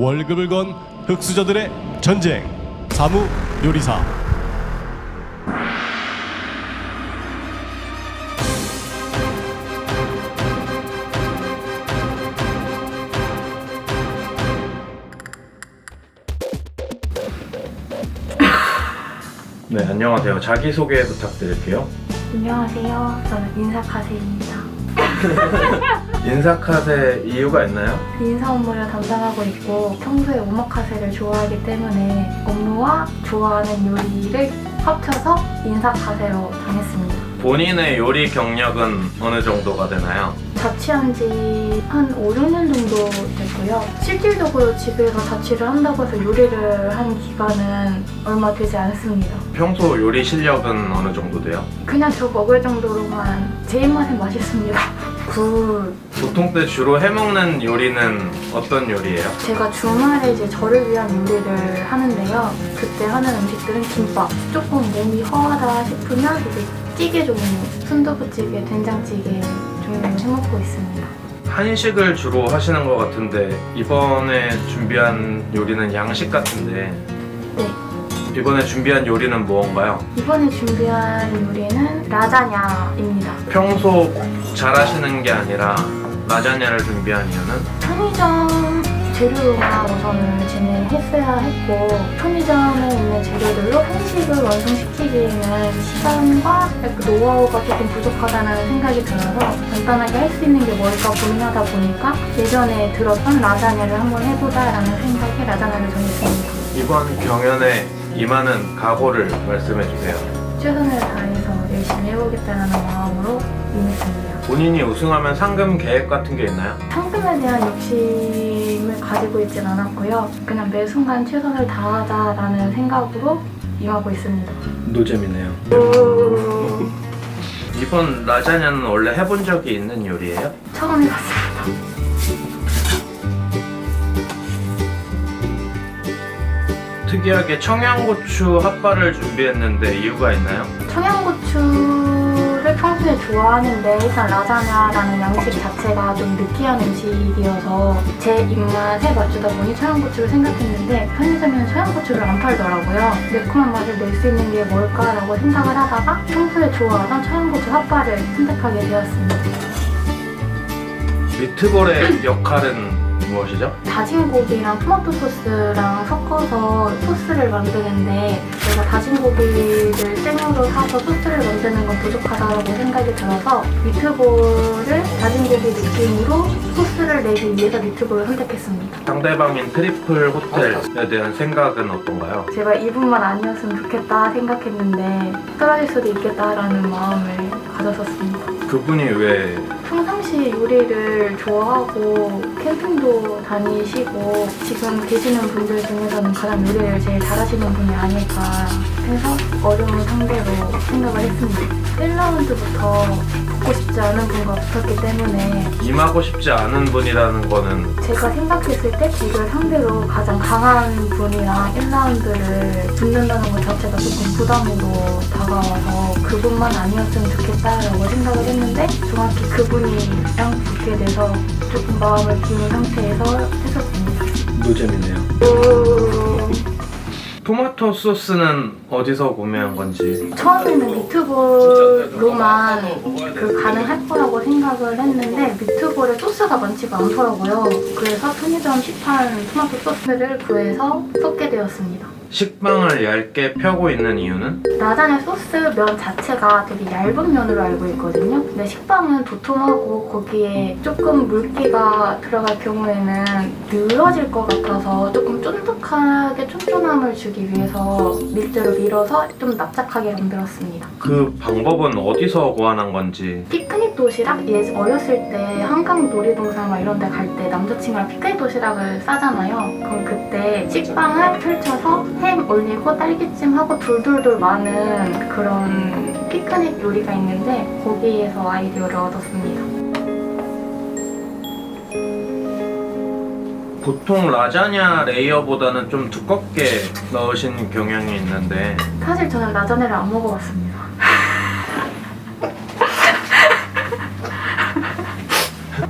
월급을 건 흑수저들의 전쟁 사무 요리사 네, 안녕하세요. 자기소개 부탁드릴게요. 안녕하세요. 저는 인사카세입니다. 인사카세 이유가 있나요? 인사 업무를 담당하고 있고 평소에 오마카세를 좋아하기 때문에 업무와 좋아하는 요리를 합쳐서 인사카세로 정했습니다. 본인의 요리 경력은 어느 정도가 되나요? 자취한 지 한 5, 6년 정도 됐고요. 실질적으로 집에서 자취를 한다고 해서 요리를 한 기간은 얼마 되지 않습니다. 평소 요리 실력은 어느 정도 돼요? 그냥 저 먹을 정도로만 제 입맛에 맛있습니다. 굿. 보통 때 주로 해먹는 요리는 어떤 요리예요? 제가 주말에 이제 저를 위한 요리를 하는데요. 그때 하는 음식들은 김밥. 조금 몸이 허하다 싶으면 이제 찌개 종류, 순두부찌개, 된장찌개 종류로 해먹고 있습니다. 한식을 주로 하시는 것 같은데 이번에 준비한 요리는 양식 같은데 네. 이번에 준비한 요리는 무언가요? 이번에 준비한 요리는 라자냐입니다. 평소 잘하시는 게 아니라 라자냐를 준비한 이유는 편의점 재료로만 우선을 진행했어야 했고 편의점에 있는 재료들로 한식을 완성시키기에는 시간과 그 노하우가 조금 부족하다는 생각이 들어서 간단하게 할 수 있는 게 뭘까 고민하다 보니까 예전에 들었던 라자냐를 한번 해보자라는 생각에 라자냐를 정했습니다. 이번 경연에 임하는 각오를 말씀해 주세요. 최선을 다해서 열심히 해보겠다는 마음으로 임했습니다. 본인이 우승하면 상금 계획 같은 게 있나요? 상금에 대한 욕심을 가지고 있진 않았고요. 그냥 매 순간 최선을 다하자라는 생각으로 임하고 있습니다. 노잼이네요. 이번 라자냐는 원래 해본 적이 있는 요리예요? 처음 해봤습니다. 특이하게 청양고추 핫바를 준비했는데 이유가 있나요? 청양고추 를 평소에 좋아하는데 일단 라자냐라는 양식 자체가 좀 느끼한 음식이어서 제 입맛에 맞추다 보니 청양고추를 생각했는데 편의점에는 청양고추를 안 팔더라고요. 매콤한 맛을 낼 수 있는 게 뭘까라고 생각을 하다가 평소에 좋아하던 청양고추 핫바를 선택하게 되었습니다. 미트볼의 역할은 무엇이죠? 다진 고기랑 토마토 소스랑 섞어서 소스를 만드는데 제가 다진 고기를 생으로 사서 소스를 만드는 건 부족하다고 생각이 들어서 미트볼을 다진 고기 느낌으로 소스를 내기 위해서 미트볼을 선택했습니다. 상대방인 트리플 호텔에 대한 생각은 어떤가요? 제가 이분만 아니었으면 좋겠다 생각했는데 떨어질 수도 있겠다라는 마음을 가졌었습니다. 그분이 왜 평상시 요리를 좋아하고 캠핑도 다니시고 지금 계시는 분들 중에서는 가장 요리를 제일 잘하시는 분이 아닐까 해서 어려운 상대로 생각을 했습니다. 1라운드부터 붙고 싶지 않은 분과 붙었기 때문에 임하고 싶지 않은 분이라는 거는 제가 생각했을 때 저를 상대로 가장 강한 분이랑 1라운드를 붙는다는 것 자체가 조금 부담으로 다가와서 그분만 아니었으면 좋겠다라고 생각을 했는데 정확히 그분이랑 붙게 돼서 조금 마음을 비운 상태에서 했었습니다. 노잼이네요. 토마토 소스는 어디서 구매한 건지 처음에는 미트볼로만 그 가능할 거라고 생각을 했는데 미트볼에 소스가 많지가 않더라고요. 그래서 편의점 시판 토마토 소스를 구해서 쏟게 되었습니다. 식빵을 얇게 펴고 있는 이유는 라자냐 소스 면 자체가 되게 얇은 면으로 알고 있거든요. 근데 식빵은 도톰하고 거기에 조금 물기가 들어갈 경우에는 늘어질 것 같아서 조금 쫀득하게 쫀쫀함을 주기 위해서 밀대로 밀어서 좀 납작하게 만들었습니다. 그 방법은 어디서 구하는 건지 피크닉 도시락? 예, 어렸을 때 한강 놀이동산 막 이런 데 갈 때 남자친구랑 피크닉 도시락을 싸잖아요. 그럼 그때 식빵을 펼쳐서 햄 올리고 딸기찜하고 돌돌돌 많은 그런 피크닉 요리가 있는데 거기에서 아이디어를 얻었습니다. 보통 라자냐 레이어보다는 좀 두껍게 넣으신 경향이 있는데 사실 저는 라자냐를 안 먹어봤습니다.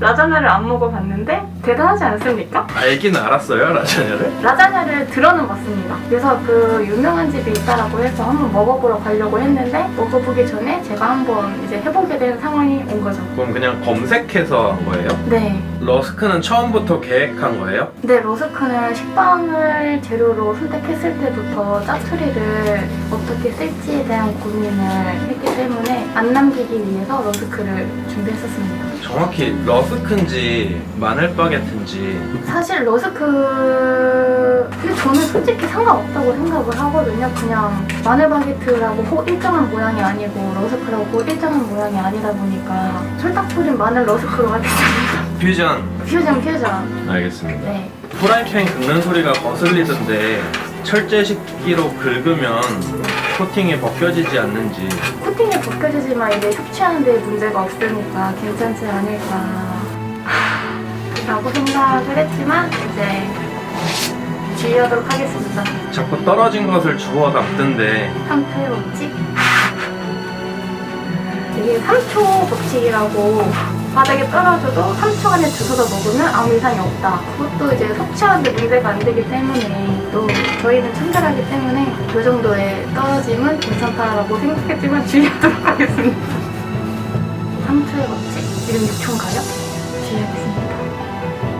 라자냐를 안 먹어봤는데 대단하지 않습니까? 알긴 알았어요 라자냐를? 라자냐를 들어는 봤습니다. 그래서 그 유명한 집이 있다라고 해서 한번 먹어보러 가려고 했는데 먹어보기 전에 제가 한번 이제 해보게 된 상황이 온 거죠. 그럼 그냥 검색해서 한 거예요? 네. 러스크는 처음부터 계획한 거예요? 근데 로스크는 식빵을 재료로 선택했을 때부터 짜투리를 어떻게 쓸지에 대한 고민을 했기 때문에 안 남기기 위해서 러스크를 준비했었습니다. 정확히 러스크인지 마늘 바게트인지 사실 러스크 근데 저는 솔직히 상관없다고 생각을 하거든요. 그냥 마늘 바게트라고 호 일정한 모양이 아니고 러스크라고 호 일정한 모양이 아니다 보니까 설탕 뿌린 마늘 러스크로 하겠습니다. 퓨전 퓨전 퓨전. 알겠습니다. 네. 프라이팬 긁는 소리가 거슬리던데 철제 식기로 긁으면 코팅이 벗겨지지 않는지. 코팅이 벗겨지지만 이게 섭취하는 데 문제가 없으니까 괜찮지 않을까. 라고 생각을 했지만 이제 주의하도록 하겠습니다. 자꾸 떨어진 것을 주워 담던데. 3초의 법칙? 이게 3초 법칙이라고 바닥에 떨어져도 3초 안에 주워서 먹으면 아무 이상이 없다. 그것도 이제 섭취하는 데 문제가 안 되기 때문에 또 저희는 청결하기 때문에 그 정도의 떨어짐은 괜찮다라고 생각했지만 주의하도록 하겠습니다. 3초의 법칙 지금 6초인가요? 주의하겠습니다.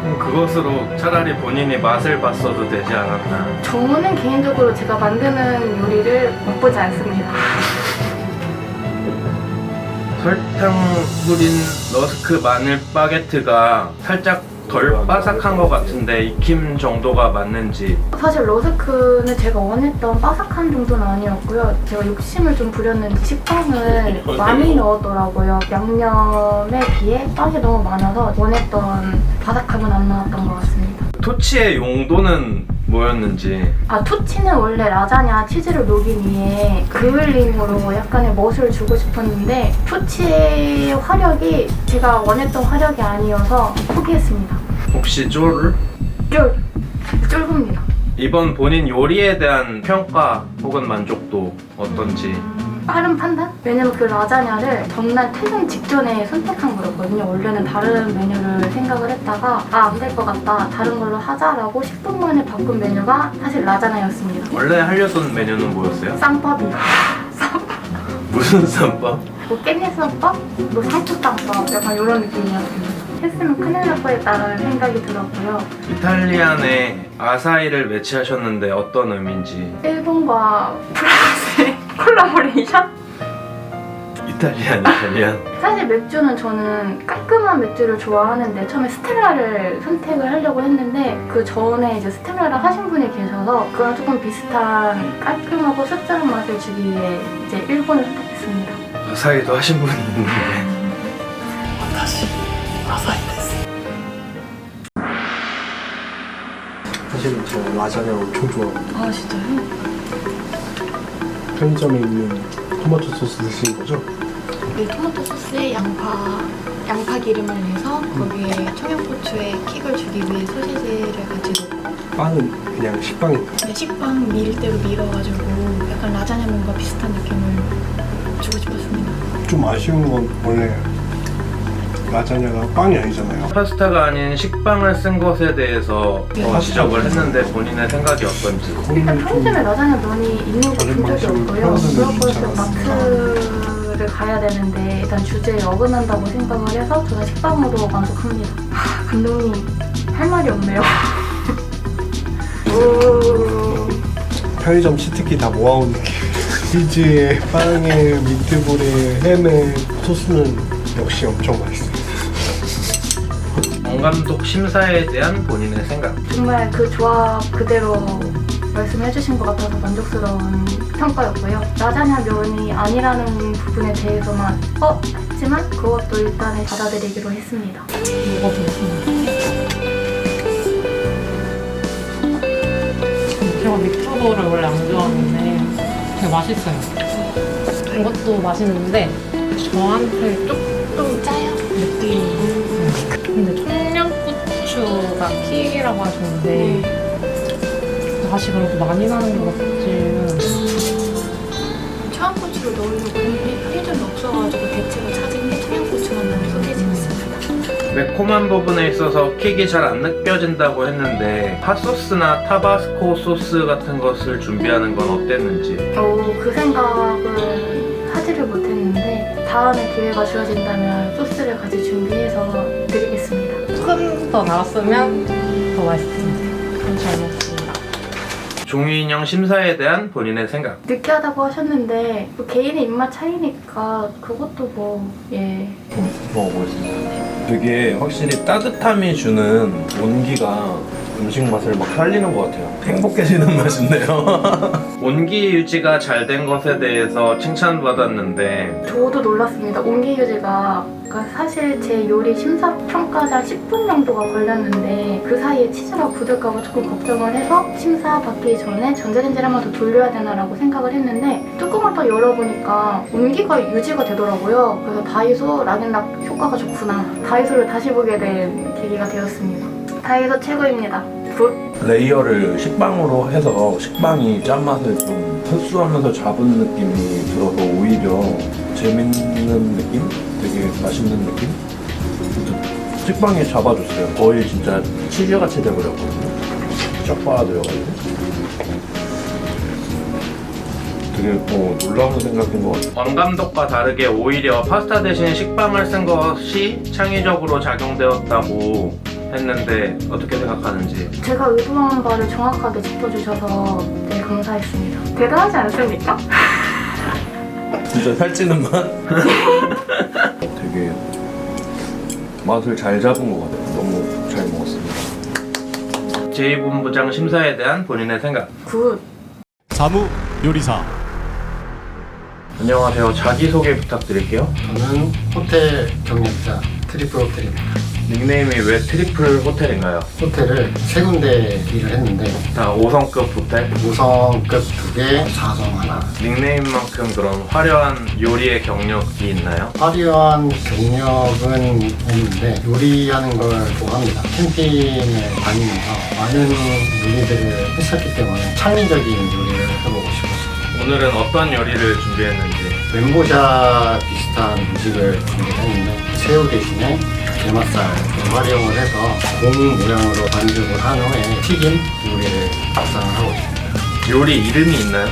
음, 그것으로 차라리 본인이 맛을 봤어도 되지 않았나. 저는 개인적으로 제가 만드는 요리를 맛보지 않습니다 설탕 뿌린 러스크 마늘 바게트가 살짝 덜 바삭한 것 같은데 익힘 정도가 맞는지 사실 러스크는 제가 원했던 바삭한 정도는 아니었고요. 제가 욕심을 좀 부렸는지 식빵을 많이 넣었더라고요. 양념에 비해 빵이 너무 많아서 원했던 바삭함은 안 나왔던 것 같습니다. 토치의 용도는 뭐였는지 아, 토치는 원래 라자냐 치즈를 녹인 위에 그을림으로 약간의 멋을 주고 싶었는데 토치의 화력이 제가 원했던 화력이 아니어서 포기했습니다. 혹시 쫄? 쫄! 쫄봅니다. 이번 본인 요리에 대한 평가 혹은 만족도 어떤지 빠른 판단? 왜냐면 그 라자냐를 전날 퇴근 직전에 선택한 거였거든요. 원래는 다른 메뉴를 생각을 했다가 아, 안 될 것 같다. 다른 걸로 하자라고 10분 만에 바꾼 메뉴가 사실 라자냐였습니다. 원래 하려던 메뉴는 뭐였어요? 쌈밥이요. 무슨 쌈밥? 뭐 깻잎 쌈밥? 뭐 상추쌈밥? 약간 이런 느낌이었습니다. 했으면 큰일 날 뻔했다는 생각이 들었고요. 이탈리안에 아사히를 매치하셨는데 어떤 의미인지 일본과 프랑스의 콜라보레이션? 이탈리안 이탈리안 사실 맥주는 저는 깔끔한 맥주를 좋아하는데 처음에 스텔라를 선택을 하려고 했는데 그 전에 이제 스텔라를 하신 분이 계셔서 그랑 조금 비슷한 깔끔하고 씁쓸한 맛을 주기 위해 이제 일본을 선택했습니다. 아사히도 하신 분이 있는데 사실은 저 라자냐 엄청 좋아하거든요. 아 진짜요? 편의점에 있는 토마토 소스 드시는 거죠? 네, 토마토 소스에 양파, 양파 기름을 내서 거기에 청양고추에 킥을 주기 위해 소시지를 같이 넣고 빵은 그냥 식빵인가요? 네, 식빵 밀대로 밀어가지고 약간 라자냐면과 비슷한 느낌을 주고 싶었습니다. 좀 아쉬운 건 원래 라자냐가 빵이 아니잖아요. 파스타가 아닌 식빵을 쓴 것에 대해서 네. 어, 지적을 했는데 본인의 생각이 어떤지 편의점에 좀 라자냐 면이 있는 거 본 적이 없고요. 않았을까. 마트를 가야 되는데 일단 주제에 어긋난다고 생각을 해서 저는 식빵으로 만족합니다. 하, 감독님 할 말이 없네요. 오. 편의점 치트키 다 모아온 느낌. 치즈에 빵에 미트볼에 햄에 소스는 역시 엄청 맛있어 요. 정감독 심사에 대한 본인의 생각 정말 그 조합 그대로 말씀해주신 것 같아서 만족스러운 평가였고요. 라자냐 면이 아니라는 부분에 대해서만 어? 했지만 그것도 일단은 받아들이기로 했습니다. 제가 믹서버를 원래 안 좋아하는데 되게 맛있어요. 이것도 맛있는데 저한테 조금 짜요 느낌이. 근데 청양고추가 킥이라고 하셨는데 맛이 그렇게 많이 나는 것 같지는 청양고추를 넣으려고 했는데 편의점이 없어가지고 대체로 찾은 게 청양고추만 넣은 소시지였습니다. 매콤한 부분에 있어서 킥이 잘 안 느껴진다고 했는데 핫소스나 타바스코 소스 같은 것을 준비하는 건 어땠는지 어, 그 생각은 하지를 못했는데 다음에 기회가 주어진다면 소스를 같이 준비해서 드리겠습니다. 조금 더 나왔으면 더 맛있을 텐데. 그럼 잘 먹습니다. 종이 인형 심사에 대한 본인의 생각 느끼하다고 하셨는데 뭐 개인의 입맛 차이니까 그것도 뭐 예. 먹어보겠습니다. 되게 확실히 따뜻함이 주는 온기가 음식 맛을 막 살리는 것 같아요. 행복해지는 맛인데요. 온기 유지가 잘 된 것에 대해서 칭찬받았는데 저도 놀랐습니다. 온기 유지가 그러니까 사실 제 요리 심사 평가자 10분 정도가 걸렸는데 그 사이에 치즈가 굳을까봐 조금 걱정을 해서 심사 받기 전에 전자레인지를 한 번 더 돌려야 되나라고 생각을 했는데 뚜껑을 또 열어보니까 온기가 유지가 되더라고요. 그래서 다이소 락앤락 효과가 좋구나. 다이소를 다시 보게 된 계기가 되었습니다. 다이소 최고입니다. 굿. 레이어를 식빵으로 해서 식빵이 짠맛을 좀 흡수하면서 잡은 느낌이 들어서 오히려 재밌는 느낌? 되게 맛있는 느낌? 식빵이 잡아줬어요. 거의 진짜 치즈같이 돼버렸거든요. 쫙 빨아들여가지고. 되게 어, 놀라운 생각인 것 같아요. 원 감독과 다르게 오히려 파스타 대신 식빵을 쓴 것이 창의적으로 작용되었다고 했는데 어떻게 생각하는지 제가 의도한 바를 정확하게 짚어주셔서 네, 감사했습니다. 대단하지 않습니까? 진짜 살찌는 맛? 되게 맛을 잘 잡은 것 같아요. 너무 잘 먹었습니다. 제2본부장 심사에 대한 본인의 생각 굿. 사무 요리사 안녕하세요 자기소개 부탁드릴게요 저는 호텔 경력자 트리플 호텔입니다. 닉네임이 왜 트리플 호텔인가요? 호텔을 세 군데 일을 했는데 다 5성급 호텔? 5성급 두 개, 4성 하나. 닉네임만큼 그런 화려한 요리의 경력이 있나요? 화려한 경력은 없는데 요리하는 걸 좋아합니다. 캠핑을 다니면서 많은 요리들을 했었기 때문에 창의적인 요리를 해보고 싶었어요. 오늘은 어떤 요리를 준비했는지 멘보샤 비슷한 음식을 준비했는데 새우 대신에 게맛살을 활용을 해서 공 모양으로 반죽을 한 후에 튀김 요리를 구상을 하고 있습니다. 요리 이름이 있나요?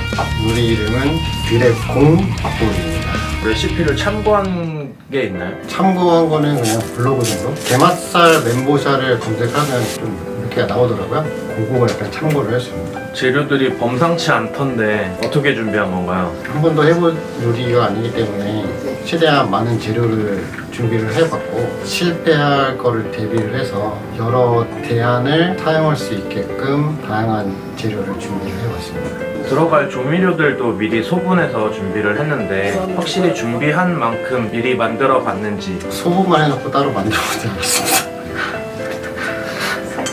요리 이름은 드랩콩 밥돌입니다. 레시피를 참고한 게 있나요? 참고한 거는 그냥 블로그 정도? 게맛살 멘보샤를 검색하면 좀 이렇게 나오더라고요. 그거 약간 참고를 했습니다. 재료들이 범상치 않던데 어떻게 준비한 건가요? 한 번도 해본 요리가 아니기 때문에 최대한 많은 재료를 준비를 해봤고 실패할 거를 대비를 해서 여러 대안을 사용할 수 있게끔 다양한 재료를 준비를 해봤습니다. 들어갈 조미료들도 미리 소분해서 준비를 했는데 확실히 준비한 만큼 미리 만들어 봤는지 소금만 해놓고 따로 만들어보지 않았습니다.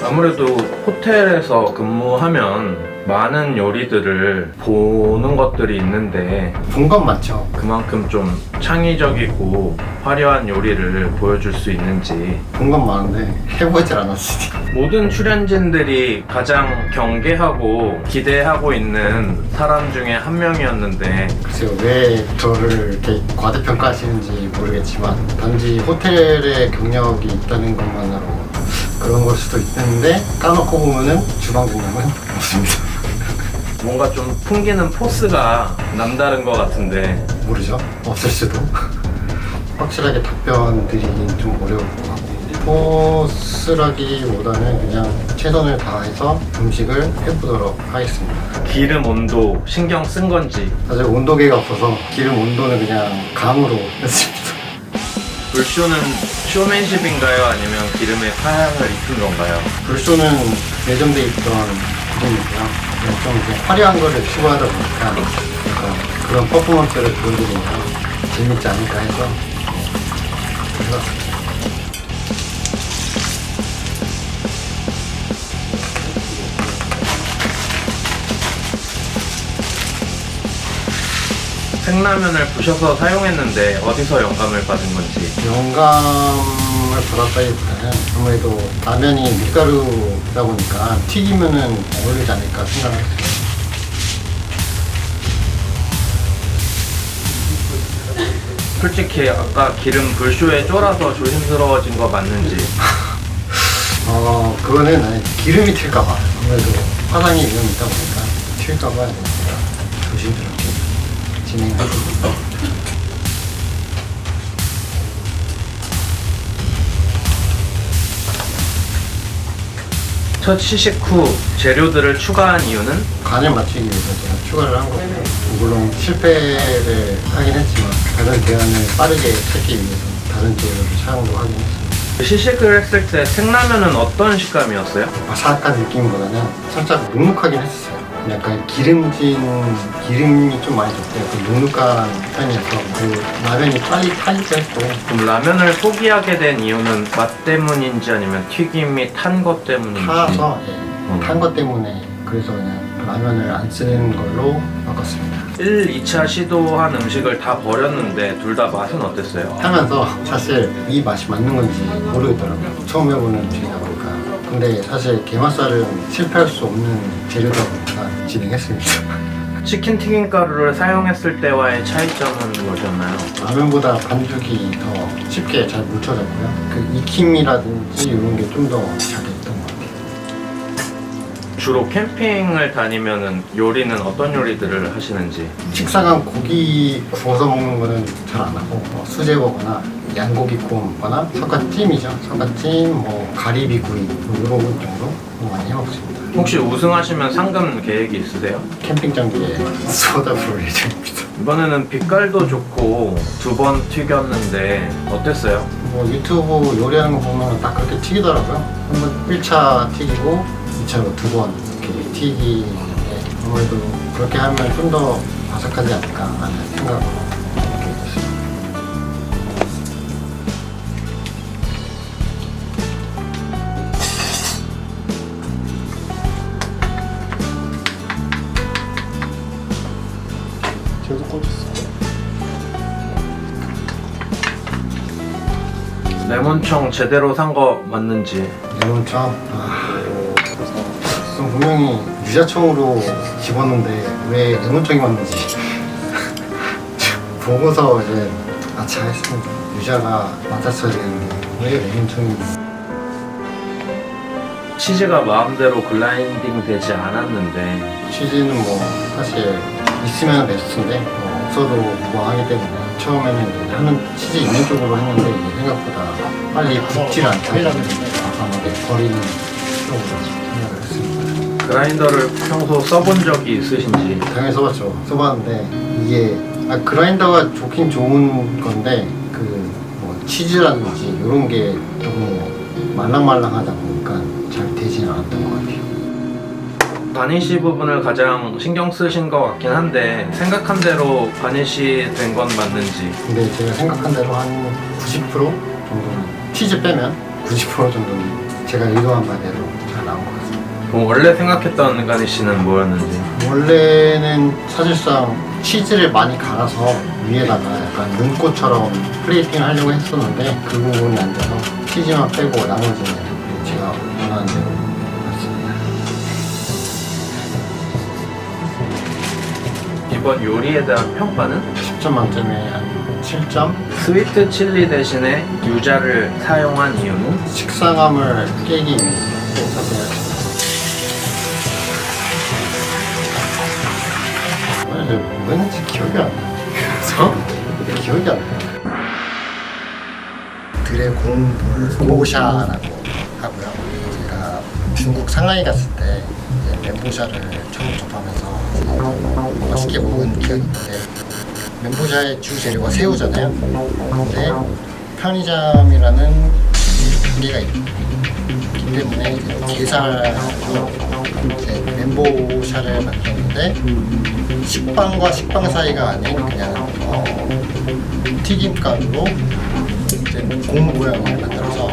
아무래도 호텔에서 근무하면 많은 요리들을 보는 것들이 있는데 본 건 많죠. 그만큼 좀 창의적이고 화려한 요리를 보여줄 수 있는지 본 건 많은데 해보질 않았으니 모든 출연진들이 가장 경계하고 기대하고 있는 사람 중에 한 명이었는데 글쎄요 왜 저를 이렇게 과대평가하시는지 모르겠지만 단지 호텔에 경력이 있다는 것만으로 그런 걸 수도 있는데 까놓고 보면은 주방 경력은 없습니다. 뭔가 좀 풍기는 포스가 남다른 것 같은데 모르죠. 없을 수도. 확실하게 답변 드리긴 좀 어려울 것 같고 포스라기보다는 그냥 최선을 다해서 음식을 해보도록 하겠습니다. 기름 온도 신경 쓴 건지 사실 온도계가 없어서 기름 온도는 그냥 감으로 했습니다. 불쇼는 쇼맨십인가요? 아니면 기름에 파향을 입힌 건가요? 불소는 예전돼 있던 기름이고요. 그냥 좀 화려한 거를 추구하다 보니까 그런 퍼포먼스를 보여드리면 재밌지 않을까 해서 네, 해봤습니다. 생라면을 부셔서 사용했는데 어디서 영감을 받은 건지. 영감을 받았다기보다는 아무래도 라면이 밀가루다 보니까 튀기면은 어울리지 않을까 생각을 했어요. 솔직히 아까 기름 불쇼에 쫄아서 조심스러워진 거 맞는지. 어 그거는 아니, 기름이 튈까봐. 아무래도 화상이 위험이 있다 보니까 튈까봐 조심스럽게 진행하고 첫 시식 후 재료들을 추가한 이유는 간을 맞추기 위해서 제가 추가를 한 거고 물론 실패를 하긴 했지만 다른 대안을 빠르게 찾기 위해서 다른 재료를 사용도 하긴 했습니다 시식을 했을 때 생라면은 어떤 식감이었어요? 아삭한 느낌보다는 살짝 눅눅하긴 했었어요. 약간 기름진 기름이 좀 많이 줬대요. 그 눅눅한 편이어서 그 라면이 빨리 했고 그럼 라면을 포기하게 된 이유는 맛 때문인지 아니면 튀김이 탄 것 때문인지 타서 음. 탄것 때문에 그래서 그냥 라면을 안 쓰는 걸로 바꿨습니다. 1, 2차 시도한 음식을 다 버렸는데 둘 다 맛은 어땠어요? 하면서 사실 이 맛이 맞는 건지 모르겠더라고요. 처음 해보는 음식이다 보니까. 근데 사실 게맛살은 실패할 수 없는 재료다 보니까 진행했습니다. 치킨 튀김 가루를 사용했을 때와의 차이점은 무엇이었나요? 라면보다 반죽이 더 쉽게 잘 뭉쳐졌고요. 그 익힘이라든지 이런 게 좀 더잘 됐던 것 같아요. 주로 캠핑을 다니면은 요리는 어떤 요리들을 하시는지 식사간 고기 구워서 먹는 거는 잘 안 하고 뭐 수제 버거나 양고기 구워 먹거나 석가찜이죠. 석가찜, 뭐 가리비 구이 뭐 이런 것 정도 많이 해 먹습니다. 혹시 우승하시면 상금 계획이 있으세요? 캠핑장기에 쏟아 부을 예정입니다. 이번에는 빛깔도 좋고 두 번 튀겼는데 어땠어요? 뭐 유튜브 요리하는 거 보면 딱 그렇게 튀기더라고요. 한번 1차 튀기고 2차로 두 번 이렇게 튀기는데 아무래도 그렇게 하면 좀 더 바삭하지 않을까 하는 생각으로 레몬청 제대로 산 거 맞는지. 레몬청? 아, 좀 분명히 유자청으로 집었는데 왜 레몬청이 왔는지. 보고서 이제 아차 했습니다. 유자가 맞았어야 되는데 왜 레몬청이 치즈가 마음대로 글라인딩 되지 않았는데. 치즈는 뭐 사실 있으면 베스트인데 뭐 없어도 무방하기 때문에 처음에는 하는 치즈 있는 쪽으로 했는데 이게 생각보다 빨리 굳질 않다 아까하게 버리는 쪽으로 생각을 했습니다. 그라인더를 평소 써본 적이 있으신지 당연히 써봤죠. 써봤는데 이게 아, 그라인더가 좋긴 좋은 건데 그 뭐 치즈라든지 이런 게 너무 말랑말랑하다 보니까 잘 되지는 않았던 것 같아요. 바니쉬 부분을 가장 신경 쓰신 것 같긴 한데 생각한 대로 바니쉬 된 건 맞는지 근데 제가 생각한 대로 한 90% 정도는 치즈 빼면 90% 정도는 제가 의도한 바대로 잘 나온 것 같습니다. 그럼 원래 생각했던 바니쉬는 뭐였는지 원래는 사실상 치즈를 많이 갈아서 위에다가 약간 눈꽃처럼 플레이팅을 하려고 했었는데 그 부분이 안 돼서 치즈만 빼고 나머지는 제가 원하는 대로 이번 요리에 대한 평가는 10점 만점에 한 7점? 스위트 칠리 대신에 유자를 사용한 이유는 식상함을 깨기 위해서 사용했습니다. 오늘 뭐 했는지 기억이 안 나. 그래서 기억이 안 나. 드래곤 볼보샤라고 하고요. 제가 중국 상하이 갔을 때 멘보샤를 처음 접하면서 맛있게 먹은 기억이 있는데 멘보샤의 주 재료가 새우잖아요. 근데 편의점이라는 단계가 있기 때문에 이제 게살로 이제 멘보샤를 만들었는데 식빵과 식빵 사이가 아닌 그냥 어, 튀김가루로 이제 공 모양을 만들어서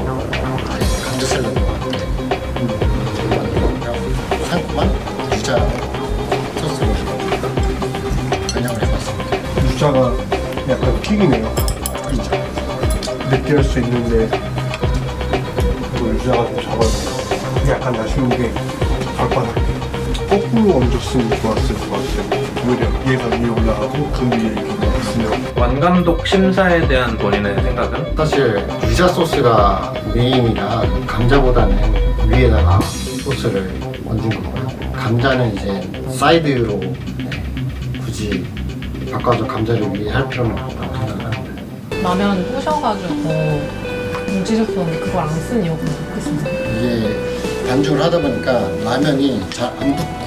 감자 샐러드와 함께 만들었고요. 상큼한 유자 유자가 약간 킥이네요. 그렇죠. 느끼할 수 있는데 또 유자가 좀 잡아주고 약간 아쉬운 게 발바닥에 거꾸로 얹었으면 좋았을 것 같아요. 오히려 얘가 위에 올라가고 그 위에 이렇게 있으면 완감독 심사에 대한 본인의 생각은? 사실 유자 소스가 메인이라 감자보다는 위에다가 소스를 얹은 거고요. 감자는 이제 사이드로 네, 굳이 바꿔서 감자를 위에 할 필요는 없다고 생각합니다. 라면 부셔가지고 뭉치셨었는데 그걸 안 쓴 이유가 모르겠습니다. 이게 반죽을 하다 보니까 라면이 잘 안 붙고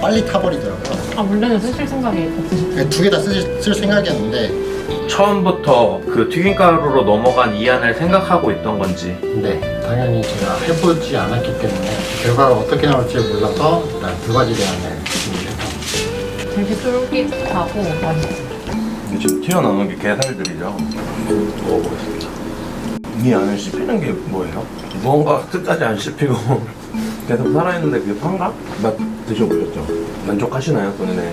빨리 타버리더라고요. 아 원래는 쓰실 생각이 없으셨어요? 두개 다 쓸 생각이었는데 처음부터 그 튀김가루로 넘어간 이안을 생각하고 있던 건지 네, 당연히 제가 해보지 않았기 때문에 결과가 어떻게 나올지 몰라서 일단 두 가지 대안을. 되게 쫄깃하고 맛있어요. 이게 지금 튀어나오는 게 게살들이죠. 먹어보겠습니다. 이 안에 씹히는 게 뭐예요? 무언가 끝까지 안 씹히고 계속 살아있는데 그게 판가? 맛 드셔보셨죠? 만족하시나요, 본인의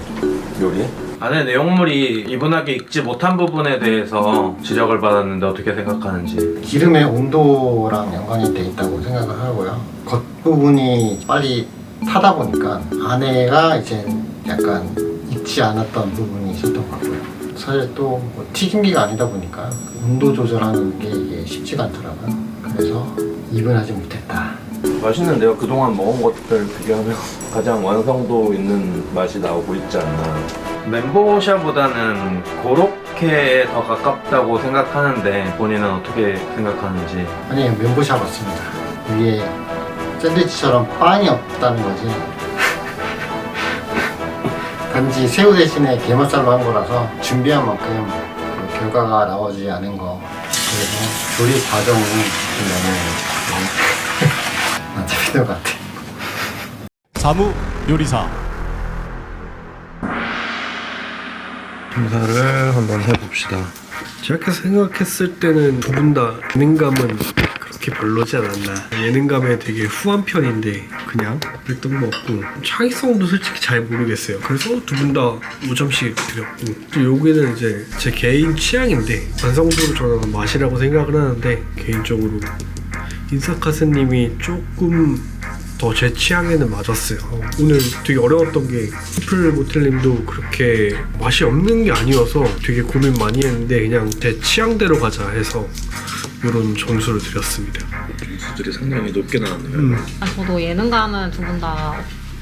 요리에? 안에 내용물이 이분하게 익지 못한 부분에 대해서 지적을 받았는데 어떻게 생각하는지 기름의 온도랑 연관이 돼 있다고 생각을 하고요. 겉부분이 빨리 타다 보니까 안에가 이제 약간 익지 않았던 부분이 있었던 것 같고요. 사실 또 뭐 튀김기가 아니다 보니까 온도 조절하는 게 이게 쉽지가 않더라고요. 그래서 이분하지 못했다. 맛있는데요. 그동안 먹은 것들 비교하면 가장 완성도 있는 맛이 나오고 있지 않나. 멘보샤보다는 고로케에 더 가깝다고 생각하는데 본인은 어떻게 생각하는지 아니 멘보샤 맞습니다. 위에 샌드위치처럼 빵이 없다는 거지. 단지 새우 대신에 게맛살로 한 거라서 준비한 만큼 그 결과가 나오지 않은 거. 그래서 조리 과정은 좀 너무 안 잡히는 것 같아요. 사무 요리사 심사를 한번 해봅시다. 제가 생각했을 때는 두 분다 예능감은 그렇게 별로지 않았나. 예능감에 되게 후한 편인데 그냥 일등 먹고 창의성도 솔직히 잘 모르겠어요. 그래서 두 분 다 5점씩 드렸고 또 여기는 이제 제 개인 취향인데 완성도를 저는 맛이라고 생각을 하는데 개인적으로 인사카스님이 조금 더 제 취향에는 맞았어요. 어, 오늘 되게 어려웠던 게 스플 모텔님도 그렇게 맛이 없는 게 아니어서 되게 고민 많이 했는데 그냥 제 취향대로 가자 해서 이런 점수를 드렸습니다. 점수들이 상당히 높게 나왔네요. 음. 아, 저도 예능감은 두 분 다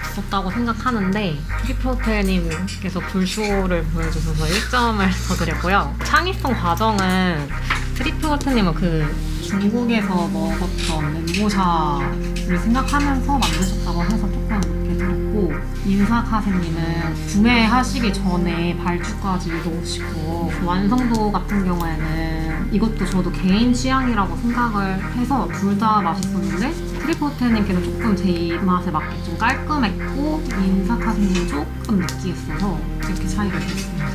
없었다고 생각하는데 트리플호텔님께서 불쇼를 보여주셔서 1점을 더 드렸고요. 창의성 과정은 트리플호텔님은 그 중국에서 먹었던 멘보샤 를 생각하면서 만드셨다고 해서 조금 높게 들었고 인사카세님은 구매하시기 전에 발주까지 넣으시고 그 완성도 같은 경우에는 이것도 저도 개인 취향이라고 생각을 해서 둘 다 맛있었는데 트리포테님께서 조금 제 입맛에 맞게 좀 깔끔했고 인사카세님은 조금 느끼했어서 이렇게 차이가 있었습니다.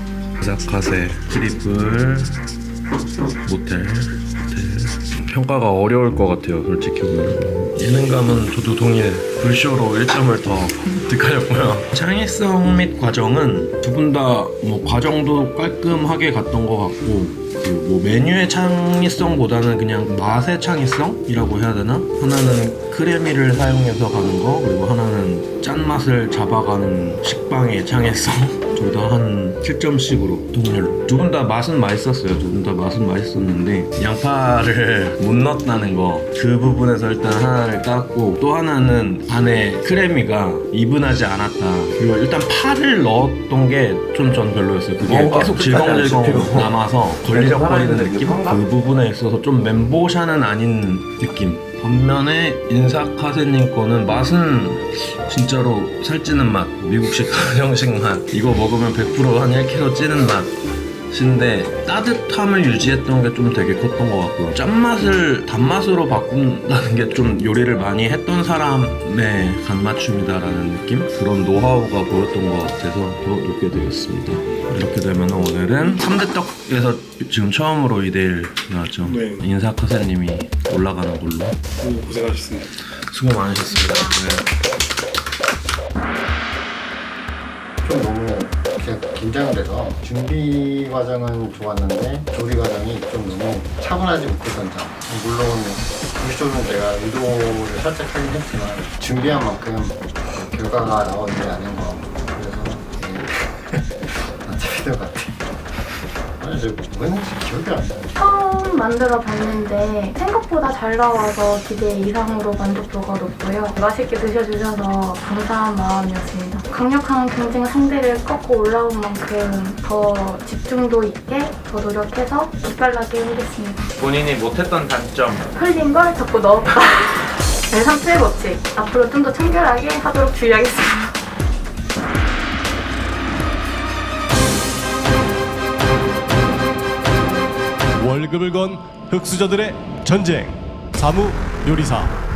트리플 모텔 모텔 평가가 어려울 것 같아요 솔직히 오늘 예능감은 저도 동의해 불쇼로 1점을 더 득하였고요. 창의성 및 과정은 두 분 다 뭐 과정도 깔끔하게 갔던 것 같고 그 뭐 메뉴의 창의성보다는 그냥 맛의 창의성이라고 해야 되나? 하나는 크레미를 사용해서 가는 거 그리고 하나는 짠맛을 잡아가는 식빵의 창의성. 둘 다 한 7점씩으로 동률 두분 다 맛은 맛있었어요. 두 분 다 맛은 맛있었는데 양파를 못 넣었다는 거. 그 부분에서 일단 하나를 땄고 또 하나는 안에 크레미가 이분하지 않았다. 그리고 일단 파를 넣었던 게 좀 전 별로였어요. 그게 뭔가 계속 끝까지 안 질겅질겅 씹히고. 남아서 걸리적거리는 느낌? 그 부분에 있어서 좀 멘보샤는 아닌 느낌. 반면에 인사카세님 거는 맛은 진짜로 살찌는 맛 미국식 가정식 맛. 이거 먹으면 100%한 1kg 찌는 맛 인데 따뜻함을 유지했던 게 좀 되게 컸던 것 같고요 짠맛을 단맛으로 바꾼다는 게 좀 요리를 많이 했던 사람의 간맞춤이다라는 느낌? 그런 노하우가 보였던 것 같아서 더 높게 드렸습니다 이렇게 되면 오늘은 3대 떡에서 지금 처음으로 2대1 나왔죠 네. 인사카세님이 올라가는 걸로 고생하셨습니다. 수고 많으셨습니다 네. 긴장을 해서 준비 과정은 좋았는데 조리 과정이 좀 너무 차분하지 못했던 점. 물론 불쇼는 제가 의도를 살짝 하긴 했지만 준비한 만큼 결과가 나오지 않은 거. 그래서 네. 안 잡히는 것 같아요 사실 뭐 했는지 기억이 안 나요. 처음 만들어 봤는데 생각보다 잘 나와서 기대 이상으로 만족도가 높고요. 맛있게 드셔주셔서 감사한 마음이었습니다. 강력한 경쟁 상대를 꺾고 올라온 만큼 더 집중도 있게 더 노력해서 기깔나게 해보겠습니다. 본인이 못했던 단점 흘린 걸 자꾸 넣었다. 네, 삼수의 법칙. 앞으로 좀 더 청결하게 하도록 주의하겠습니다. 월급을 건 흑수저들의 전쟁. 사무 요리사